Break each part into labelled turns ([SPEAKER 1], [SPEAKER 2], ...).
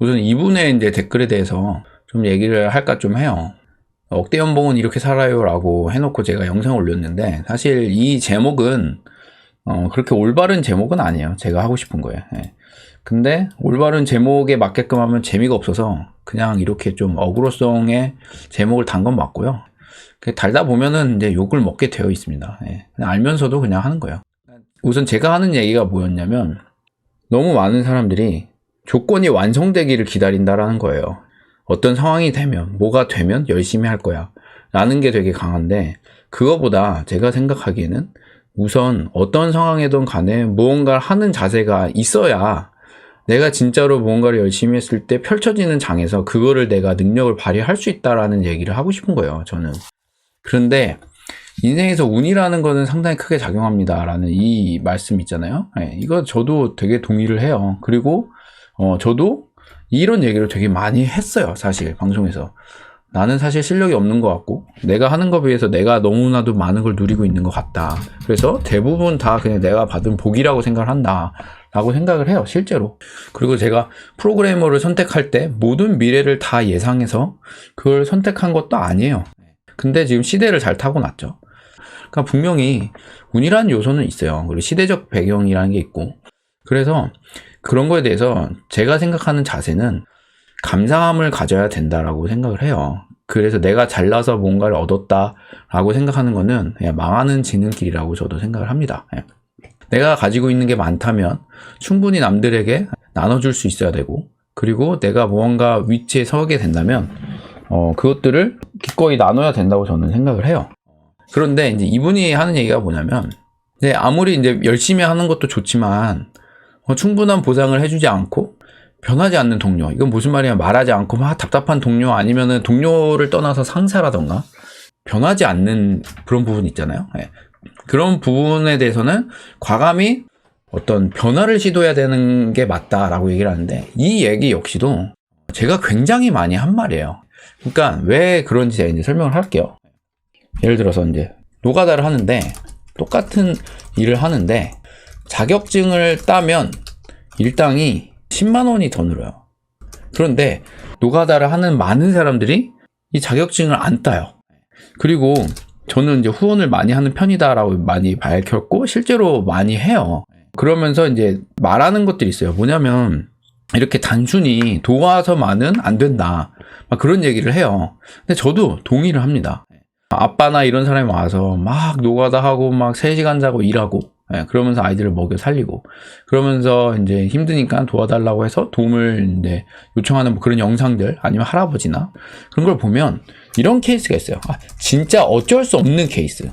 [SPEAKER 1] 우선 이분의 이제 댓글에 대해서 좀 얘기를 할까 좀 해요. 억대 연봉은 이렇게 살아요라고 해놓고 제가 영상을 올렸는데 사실 이 제목은 어, 그렇게 올바른 제목은 아니에요. 제가 하고 싶은 거예요. 예. 근데 올바른 제목에 맞게끔 하면 재미가 없어서 그냥 이렇게 좀 어그로성의 제목을 단 건 맞고요. 그 달다 보면은 이제 욕을 먹게 되어 있습니다. 예. 알면서도 그냥 하는 거예요. 우선 제가 하는 얘기가 뭐였냐면 너무 많은 사람들이 조건이 완성되기를 기다린다라는 거예요. 어떤 상황이 되면, 뭐가 되면 열심히 할 거야. 라는 게 되게 강한데, 그거보다 제가 생각하기에는 우선 어떤 상황이든 간에 무언가를 하는 자세가 있어야 내가 진짜로 무언가를 열심히 했을 때 펼쳐지는 장에서 그거를 내가 능력을 발휘할 수 있다라는 얘기를 하고 싶은 거예요, 저는. 그런데 인생에서 운이라는 거는 상당히 크게 작용합니다라는 이 말씀 있잖아요. 네, 이거 저도 되게 동의를 해요. 그리고 어, 저도 이런 얘기를 되게 많이 했어요, 사실 방송에서. 나는 사실 실력이 없는 것 같고 내가 하는 것에 비해서 내가 너무나도 많은 걸 누리고 있는 것 같다. 그래서 대부분 다 그냥 내가 받은 복이라고 생각을 한다. 라고 생각을 해요, 실제로. 그리고 제가 프로그래머를 선택할 때 모든 미래를 다 예상해서 그걸 선택한 것도 아니에요. 근데 지금 시대를 잘 타고났죠. 그러니까 분명히 운이라는 요소는 있어요. 그리고 시대적 배경이라는 게 있고. 그래서 그런 거에 대해서 제가 생각하는 자세는 감사함을 가져야 된다라고 생각을 해요. 그래서 내가 잘나서 뭔가를 얻었다라고 생각하는 거는 그냥 망하는 지능길이라고 저도 생각을 합니다. 예. 내가 가지고 있는 게 많다면 충분히 남들에게 나눠줄 수 있어야 되고, 그리고 내가 무언가 위치에 서게 된다면, 어, 그것들을 기꺼이 나눠야 된다고 저는 생각을 해요. 그런데 이제 이분이 하는 얘기가 뭐냐면, 네, 아무리 이제 열심히 하는 것도 좋지만, 어, 충분한 보상을 해주지 않고, 변하지 않는 동료. 이건 무슨 말이냐. 말하지 않고 막 답답한 동료 아니면은 동료를 떠나서 상사라던가 변하지 않는 그런 부분 있잖아요. 예. 그런 부분에 대해서는 과감히 어떤 변화를 시도해야 되는 게 맞다라고 얘기를 하는데 이 얘기 역시도 제가 굉장히 많이 한 말이에요. 그러니까 왜 그런지 제가 이제 설명을 할게요. 예를 들어서 이제 노가다를 하는데 똑같은 일을 하는데 자격증을 따면 일당이 10만 원이 더 늘어요. 그런데 노가다를 하는 많은 사람들이 이 자격증을 안 따요. 그리고 저는 이제 후원을 많이 하는 편이다라고 많이 밝혔고 실제로 많이 해요. 그러면서 이제 말하는 것들이 있어요. 뭐냐면 이렇게 단순히 도와서만은 안 된다. 막 그런 얘기를 해요. 근데 저도 동의를 합니다. 아빠나 이런 사람이 와서 막 노가다 하고 막 3시간 자고 일하고 예, 그러면서 아이들을 먹여 살리고 그러면서 이제 힘드니까 도와달라고 해서 도움을 이제 요청하는 뭐 그런 영상들 아니면 할아버지나 그런 걸 보면 이런 케이스가 있어요. 아, 진짜 어쩔 수 없는 케이스.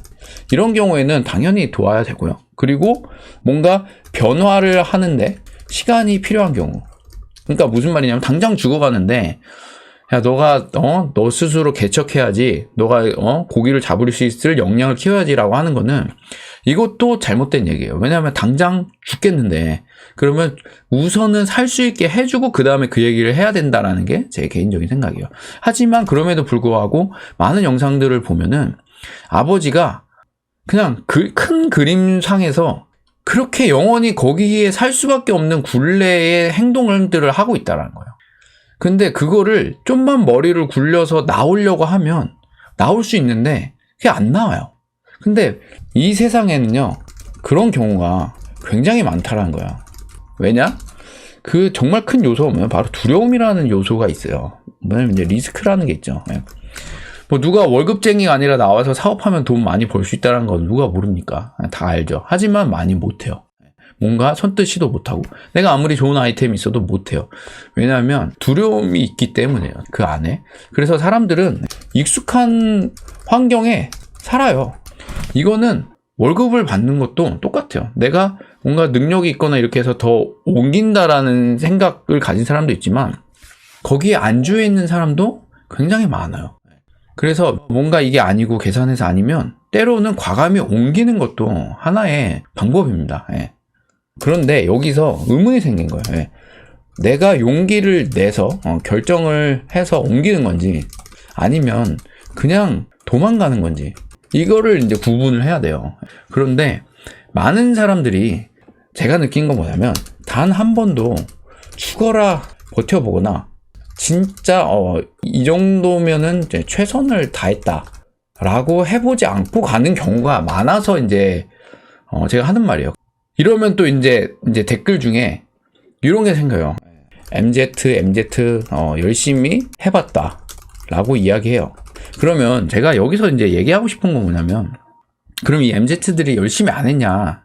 [SPEAKER 1] 이런 경우에는 당연히 도와야 되고요. 그리고 뭔가 변화를 하는데 시간이 필요한 경우. 그러니까 무슨 말이냐면 당장 죽어가는데 야 너가 어 너 스스로 개척해야지 너가 어 고기를 잡을 수 있을 역량을 키워야지라고 하는 거는 이것도 잘못된 얘기예요. 왜냐하면 당장 죽겠는데 그러면 우선은 살 수 있게 해주고 그 다음에 그 얘기를 해야 된다라는 게 제 개인적인 생각이에요. 하지만 그럼에도 불구하고 많은 영상들을 보면은 아버지가 그냥 그 큰 그림상에서 그렇게 영원히 거기에 살 수밖에 없는 굴레의 행동들을 하고 있다라는 거예요. 근데 그거를 좀만 머리를 굴려서 나오려고 하면 나올 수 있는데 그게 안 나와요. 근데 이 세상에는요, 그런 경우가 굉장히 많다라는 거야. 왜냐? 그 정말 큰 요소가 뭐냐? 바로 두려움이라는 요소가 있어요. 뭐냐면 이제 리스크라는 게 있죠. 예. 뭐 누가 월급쟁이가 아니라 나와서 사업하면 돈 많이 벌 수 있다는 건 누가 모릅니까? 다 알죠. 하지만 많이 못해요. 뭔가 선뜻 시도 못하고 내가 아무리 좋은 아이템이 있어도 못해요. 왜냐하면 두려움이 있기 때문에요. 그 안에. 그래서 사람들은 익숙한 환경에 살아요. 이거는 월급을 받는 것도 똑같아요. 내가 뭔가 능력이 있거나 이렇게 해서 더 옮긴다라는 생각을 가진 사람도 있지만 거기에 안주해 있는 사람도 굉장히 많아요. 그래서 뭔가 이게 아니고 계산해서 아니면 때로는 과감히 옮기는 것도 하나의 방법입니다. 예. 그런데 여기서 의문이 생긴 거예요. 예. 내가 용기를 내서 어, 결정을 해서 옮기는 건지 아니면 그냥 도망가는 건지 이거를 이제 구분을 해야 돼요. 그런데 많은 사람들이 제가 느낀 건 뭐냐면 단 한 번도 죽어라 버텨보거나 진짜 어, 이 정도면은 이제 최선을 다했다 라고 해보지 않고 가는 경우가 많아서 이제 어, 제가 하는 말이에요. 이러면 또 이제 이제 댓글 중에 이런 게 생겨요. MZ, MZ 어, 열심히 해봤다 라고 이야기해요. 그러면 제가 여기서 이제 얘기하고 싶은 건 뭐냐면 그럼 이 MZ들이 열심히 안 했냐?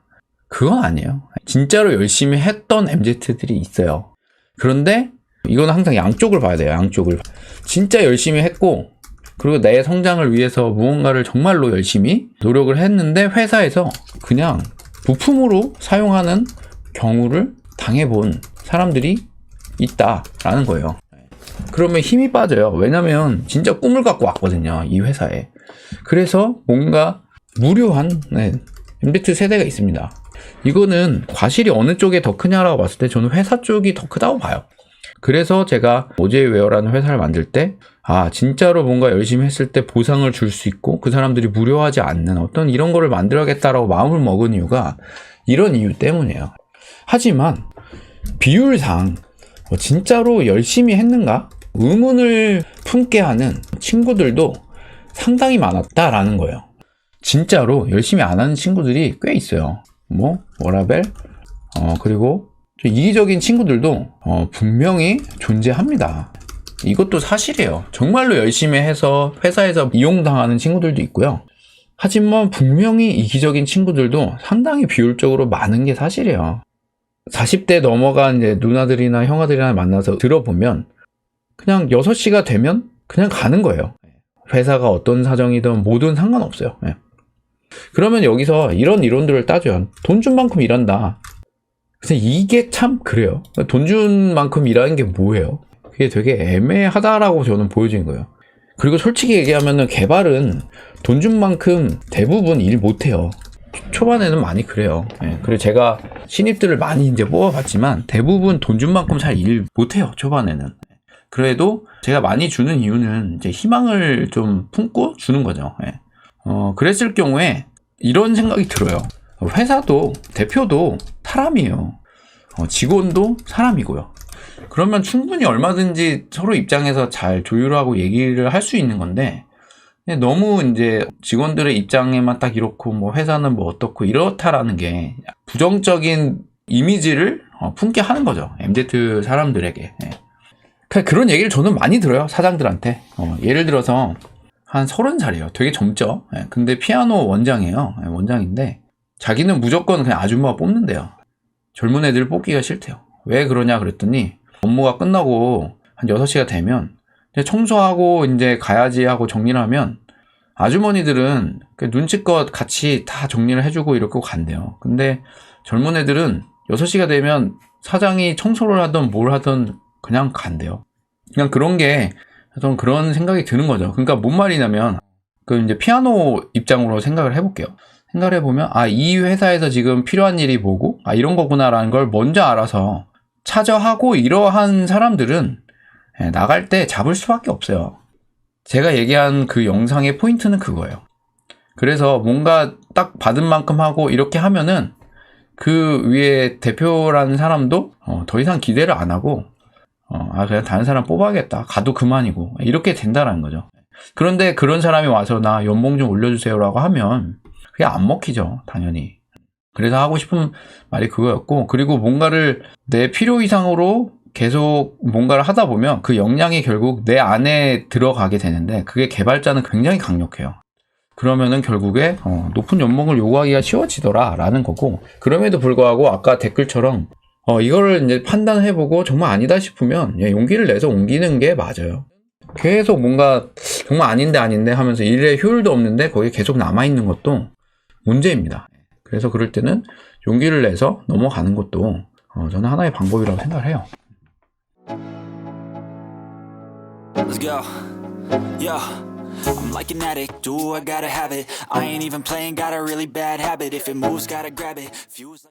[SPEAKER 1] 그건 아니에요. 진짜로 열심히 했던 MZ들이 있어요. 그런데 이건 항상 양쪽을 봐야 돼요. 양쪽을. 진짜 열심히 했고 그리고 내 성장을 위해서 무언가를 정말로 열심히 노력을 했는데 회사에서 그냥 부품으로 사용하는 경우를 당해본 사람들이 있다라는 거예요. 그러면 힘이 빠져요. 왜냐면 진짜 꿈을 갖고 왔거든요. 이 회사에. 그래서 뭔가 무료한 네, MZ 세대가 있습니다. 이거는 과실이 어느 쪽에 더 크냐라고 봤을 때 저는 회사 쪽이 더 크다고 봐요. 그래서 제가 오제이웨어라는 회사를 만들 때, 아, 진짜로 뭔가 열심히 했을 때 보상을 줄 수 있고, 그 사람들이 무료하지 않는 어떤 이런 거를 만들어야겠다라고 마음을 먹은 이유가 이런 이유 때문이에요. 하지만, 비율상, 어, 진짜로 열심히 했는가? 의문을 품게 하는 친구들도 상당히 많았다라는 거예요. 진짜로 열심히 안 하는 친구들이 꽤 있어요. 뭐, 워라벨, 어, 그리고 좀 이기적인 친구들도 어, 분명히 존재합니다. 이것도 사실이에요. 정말로 열심히 해서 회사에서 이용당하는 친구들도 있고요. 하지만 분명히 이기적인 친구들도 상당히 비율적으로 많은 게 사실이에요. 40대 넘어간 이제 누나들이나 형아들이나 만나서 들어보면 그냥 6시가 되면 그냥 가는 거예요. 회사가 어떤 사정이든 뭐든 상관없어요. 예. 그러면 여기서 이런 이론들을 따져요. 돈준 만큼 일한다. 그래서 이게 참 그래요. 돈 준 만큼 일하는 게 뭐예요? 그게 되게 애매하다라고 저는 보여지는 거예요. 그리고 솔직히 얘기하면은 개발은 돈 준 만큼 대부분 일 못해요. 초반에는 많이 그래요. 예, 그리고 제가 신입들을 많이 이제 뽑아봤지만 대부분 돈 준 만큼 잘 일 못해요. 초반에는. 그래도 제가 많이 주는 이유는 이제 희망을 좀 품고 주는 거죠. 예. 어, 그랬을 경우에 이런 생각이 들어요. 회사도 대표도 사람이에요. 어, 직원도 사람이고요. 그러면 충분히 얼마든지 서로 입장에서 잘 조율하고 얘기를 할 수 있는 건데 너무 이제 직원들의 입장에만 딱 이렇고 뭐 회사는 뭐 어떻고 이렇다라는 게 부정적인 이미지를 어, 품게 하는 거죠. MZ 사람들에게. 예. 그러니까 그런 얘기를 저는 많이 들어요. 사장들한테. 어, 예를 들어서 한 서른 살이에요. 되게 젊죠. 예, 근데 피아노 원장이에요. 예, 원장인데 자기는 무조건 그냥 아줌마 뽑는데요. 젊은 애들 뽑기가 싫대요. 왜 그러냐 그랬더니 업무가 끝나고 한 6시가 되면 청소하고 이제 가야지 하고 정리를 하면 아주머니들은 그 눈치껏 같이 다 정리를 해주고 이렇게 간대요. 근데 젊은 애들은 6시가 되면 사장이 청소를 하든 뭘 하든 그냥 간대요. 그냥 그런 게 저는 그런 생각이 드는 거죠. 그러니까 뭔 말이냐면 그 이제 피아노 입장으로 생각을 해볼게요. 생각을 해보면 아 이 회사에서 지금 필요한 일이 뭐고 아 이런 거구나라는 걸 먼저 알아서 차저하고 이러한 사람들은 예, 나갈 때 잡을 수밖에 없어요. 제가 얘기한 그 영상의 포인트는 그거예요. 그래서 뭔가 딱 받은 만큼 하고 이렇게 하면은 그 위에 대표라는 사람도 어, 더 이상 기대를 안 하고 어, 아 그냥 다른 사람 뽑아야겠다 가도 그만이고 이렇게 된다라는 거죠. 그런데 그런 사람이 와서 나 연봉 좀 올려주세요라고 하면 그게 안 먹히죠 당연히. 그래서 하고 싶은 말이 그거였고 그리고 뭔가를 내 필요 이상으로 계속 뭔가를 하다 보면 그 역량이 결국 내 안에 들어가게 되는데 그게 개발자는 굉장히 강력해요. 그러면은 결국에 어, 높은 연봉을 요구하기가 쉬워지더라라는 거고 그럼에도 불구하고 아까 댓글처럼 어, 이거를 이제 판단해보고 정말 아니다 싶으면 용기를 내서 옮기는 게 맞아요. 계속 뭔가 정말 아닌데 아닌데 하면서 일에 효율도 없는데 거기 계속 남아있는 것도 문제입니다. 그래서 그럴 때는 용기를 내서 넘어가는 것도 어, 저는 하나의 방법이라고 생각을 해요.